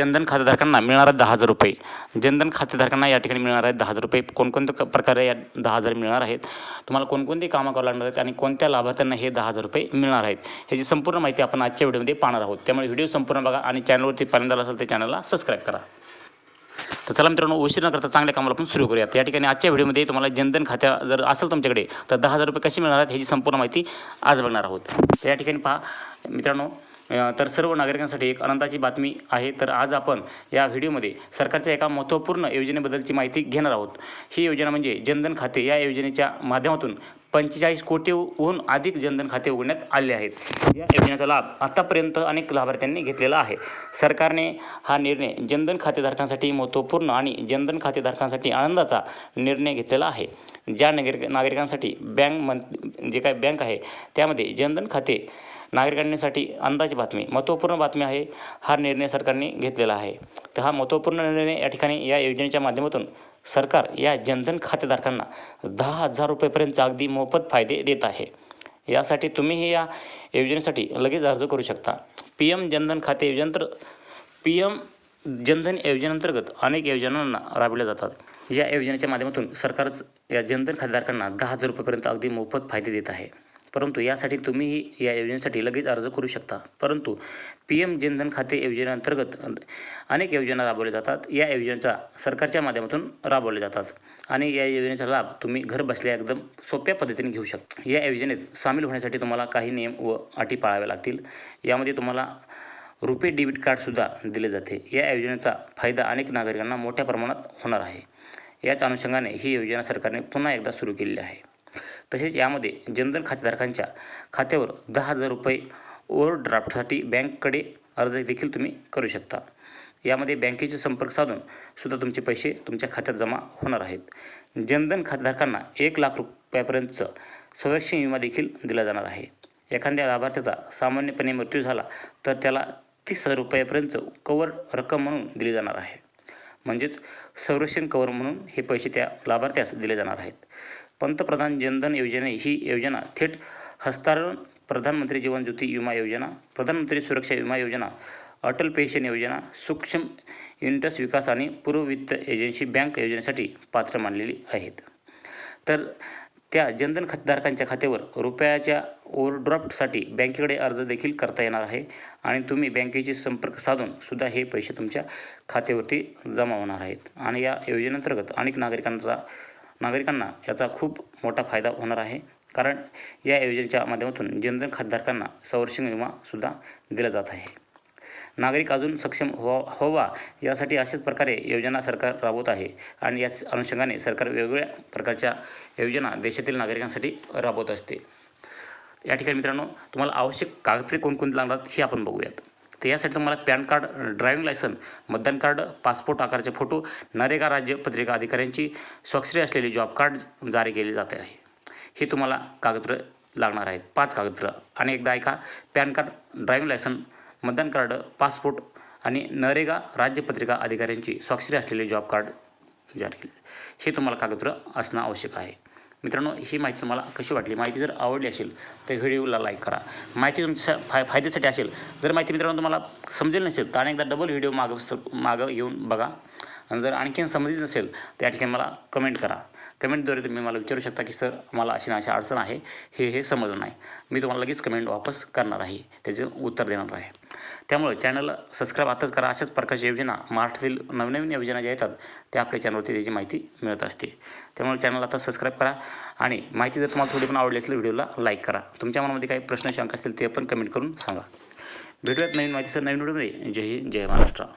जनधन खातेधारकांना मिळणार आहेत दहा हजार रुपये. जनधन खातेधारकांना या ठिकाणी मिळणार आहेत दहा हजार रुपये. कोणकोणत्या प्रकारे या दहा हजार मिळणार आहेत तुम्हाला कोणकोणती कामं करावं लागणार आहेत आणि कोणत्या लाभार्थ्यांना हे दहा हजार रुपये मिळणार आहेत ह्याची संपूर्ण माहिती आपण आजच्या व्हिडिओमध्ये पाहणार आहोत. त्यामुळे व्हिडिओ संपूर्ण बघा आणि चॅनलवरती पहिल्यांदा असेल तर चॅनलला सबस्क्राईब करा. तर चला मित्रांनो उशीर न करता चांगल्या कामाला आपण सुरू करूयात. या ठिकाणी आजच्या व्हिडिओमध्ये तुम्हाला जनधन खात्या जर असेल तुमच्याकडे तर दहा हजार रुपये कसे मिळणार आहेत ह्याची संपूर्ण माहिती आज बघणार आहोत. तर या ठिकाणी पहा मित्रांनो तर सर्व नागरिकांसाठी एक आनंदाची बातमी आहे. तर आज आपण या व्हिडिओमध्ये सरकारच्या एका महत्त्वपूर्ण योजनेबद्दलची माहिती घेणार आहोत. ही योजना म्हणजे जनधन खाते. या योजनेच्या माध्यमातून पंचेचाळीस कोटीहून अधिक जनधन खाते उघडण्यात आले आहेत. या योजनेचा लाभ आतापर्यंत अनेक लाभार्थ्यांनी घेतलेला आहे. सरकारने हा निर्णय जनधन खातेधारकांसाठी महत्त्वपूर्ण आणि जनधन खातेधारकांसाठी आनंदाचा निर्णय घेतलेला आहे. ज्या नागरिक नागरिकांसाठी बँक मन जे काय बँक आहे त्यामध्ये जनधन खाते नागरिकांसाठी अंदाज बातमी महत्त्वपूर्ण बातमी आहे हा निर्णय सरकारने घेतलेला आहे. तर हा महत्त्वपूर्ण निर्णय या ठिकाणी या योजनेच्या माध्यमातून सरकार या जनधन खातेधारकांना दहा हजार रुपयेपर्यंत अगदी मोफत फायदे देत आहे. यासाठी तुम्हीही या योजनेसाठी लगेच अर्ज करू शकता. पी एम जनधन खाते योजनेंतर पी एम जनधन योजनेअंतर्गत अनेक योजनांना राबविल्या जातात. या योजनेच्या माध्यमातून सरकारच या जनधन खातेधारकांना दहा हजार रुपयेपर्यंत अगदी मोफत फायदे देत आहे. परंतु यासाठी तुम्हीही या योजनेसाठी लगेच अर्ज करू शकता. परंतु पी एम जनधन खाते योजनेअंतर्गत अनेक योजना राबवल्या जातात. या योजनेचा सरकारच्या माध्यमातून राबवल्या जातात. आणि या योजनेचा लाभ तुम्ही घर बसल्या एकदम सोप्या पद्धतीने घेऊ शकता. या योजनेत सामील होण्यासाठी तुम्हाला काही नियम व अटी पाळाव्या लागतील. यामध्ये तुम्हाला रुपे डेबिट कार्डसुद्धा दिले जाते. या योजनेचा फायदा अनेक नागरिकांना मोठ्या प्रमाणात होणार आहे. याच अनुषंगाने ही योजना सरकारने पुन्हा एकदा सुरू केलेली आहे. तसेच यामध्ये जनधन खातेधारकांच्या खात्यावर दहा हजार रुपये ओव्हरड्राफ्टसाठी बँककडे अर्ज देखील तुम्ही करू शकता. यामध्ये बँकेचे संपर्क साधून सुद्धा तुमचे पैसे तुमच्या खात्यात जमा होणार आहेत. जनधन खातेधारकांना एक लाख रुपयापर्यंतचं संरक्षण विमा देखील दिला जाणार आहे. एखाद्या लाभार्थ्याचा सामान्यपणे मृत्यू झाला तर त्याला तीस हजार रुपयापर्यंत कवर रक्कम म्हणून दिली जाणार आहे. म्हणजेच संरक्षण कवर म्हणून हे पैसे त्या लाभार्थ्यास दिले जाणार आहेत. पंतप्रधान जनधन योजना ही योजना थेट हस्तांतरण प्रधानमंत्री जीवन ज्योती विमा योजना प्रधानमंत्री सुरक्षा विमा योजना अटल पेन्शन योजना सूक्ष्म युनिट्स विकास आणि पूर्व वित्त एजन्सी बँक योजनेसाठी पात्र मानलेली आहेत. तर त्या जनधन खातेधारकांच्या खात्यावर रुपयाच्या ओव्हरड्राफ्टसाठी बँकेकडे अर्ज देखील करता येणार आहे आणि तुम्ही बँकेशी संपर्क साधून सुद्धा हे पैसे तुमच्या खात्यावरती जमा होणार आहेत. आणि या योजनेअंतर्गत अनेक नागरिकांचा नागरिकांना याचा खूप मोठा फायदा होणार आहे. कारण या योजनेच्या माध्यमातून जनधन खातेधारकांना संरक्षण विमासुद्धा दिला जात आहे. नागरिक अजून सक्षम व्हा व्हावा यासाठी अशाच प्रकारे योजना सरकार राबवत आहे आणि याच अनुषंगाने सरकार वेगवेगळ्या प्रकारच्या योजना देशातील नागरिकांसाठी राबवत असते. या ठिकाणी मित्रांनो तुम्हाला आवश्यक कागदपत्रे कोणकोणती लागतात हे आपण बघूयात. तर यासाठी तुम्हाला पॅन कार्ड ड्रायव्हिंग लायसन मतदान कार्ड पासपोर्ट आकाराचे फोटो नरेगा राज्य पत्रिका अधिकाऱ्यांची स्वाक्षरी असलेली जॉब कार्ड जारी केले जाते आहे. हे तुम्हाला कागदपत्र लागणार आहेत. पाच कागदपत्र. आणि एकदा ऐका पॅन कार्ड ड्रायव्हिंग लायसन मतदान कार्ड पासपोर्ट आणि नरेगा राज्यपत्रिका अधिकाऱ्यांची स्वाक्षरी असलेले जॉब कार्ड जारी केले हे तुम्हाला कागदपत्र असणं आवश्यक आहे. मित्रांनो ही माहिती तुम्हाला कशी वाटली? माहिती जर आवडली असेल तर व्हिडिओला लाईक करा. माहिती तुमच्या फाय फायद्यासाठी असेल जर माहिती मित्रांनो तुम्हाला समजेल नसेल तर अनेकदा डबल व्हिडिओ मागं स मागं येऊन बघा. आणि जर आणखीन समजली नसेल तर या ठिकाणी मला कमेंट करा. कमेंटद्वारे तुम्ही मला विचारू शकता की सर मला अशी ना अशी अडचण आहे. हे हे समजलं नाही. मी तुम्हाला लगेच कमेंट वापस करणार आहे. त्याचे उत्तर देणार आहे. त्यामुळे चॅनलला सबस्क्राईब आताच करा. अशाच प्रकारच्या योजना महाराष्ट्रातील नवनवीन योजना ज्या येतात त्या आपल्या चॅनलवरती त्याची माहिती मिळत असते. त्यामुळे चॅनल आता सबस्क्राईब करा आणि माहिती जर तुम्हाला थोडी पण आवडली असेल व्हिडिओला लाईक करा. तुमच्या मनामध्ये काही प्रश्न शंका असतील ते पण कमेंट करून सांगा. भेटूयात नवीन माहितीसर नवीन व्हिडिओमध्ये. जय हिंद जय महाराष्ट्र.